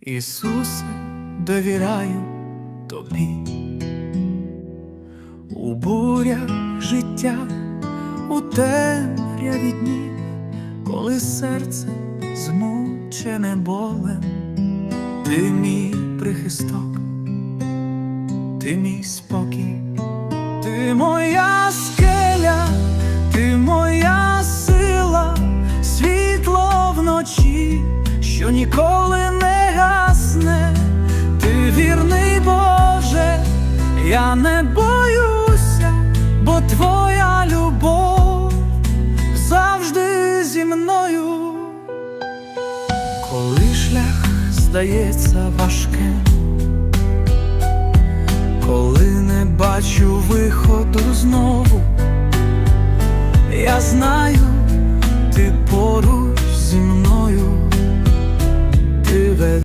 Ісусе, довіряю тобі. У бурях життя, у темряві днів, коли серце змучене болем, ти мій прихисток, ти мій спокій, ти моя скеля, ти моя сила, світло вночі, що ніколи не я не боюся, бо твоя любов завжди зі мною. Коли шлях здається важким, коли не бачу виходу знову, я знаю, ти поруч